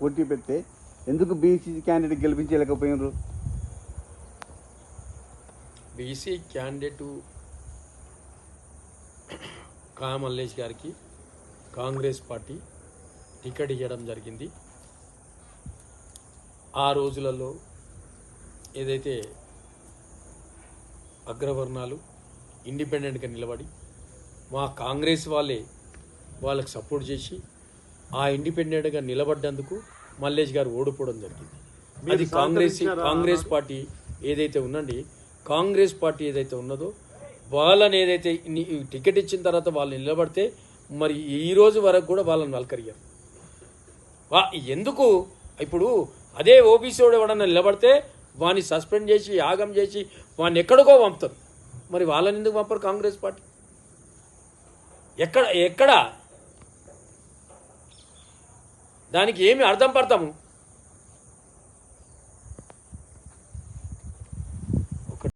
పోటీ పెడితే ఎందుకు బీసీ క్యాండిడేట్ గెలిపించలేకపోయినారు? బీసీ క్యాండిడేట్ కా మల్లేష్ గారికి కాంగ్రెస్ పార్టీ టికెట్ ఇవ్వడం జరిగింది. ఆ రోజులలో ఏదైతే అగ్రవర్ణాలు ఇండిపెండెంట్గా నిలబడి మా కాంగ్రెస్ వాళ్ళే వాళ్ళకి సపోర్ట్ చేసి ఆ ఇండిపెండెంట్గా నిలబడ్డందుకు మల్లేష్ గారు ఓడిపోవడం జరిగింది. అది కాంగ్రెస్ కాంగ్రెస్ పార్టీ ఏదైతే ఉందండి కాంగ్రెస్ పార్టీ ఏదైతే ఉన్నదో వాళ్ళని ఏదైతే టికెట్ ఇచ్చిన తర్వాత వాళ్ళు నిలబడితే మరి ఈ రోజు వరకు కూడా వాళ్ళని వల్కరియారు వా ఎందుకు? ఇప్పుడు అదే ఓబీసీ వాడు ఎవడన్నా నిలబడితే వాడిని సస్పెండ్ చేసి యాగం చేసి వాడిని ఎక్కడికో పంపుతారు. మరి వాళ్ళని ఎందుకు పంపరు కాంగ్రెస్ పార్టీ? ఎక్కడ ఎక్కడ? దానికి ఏమి అర్థం పడతాము?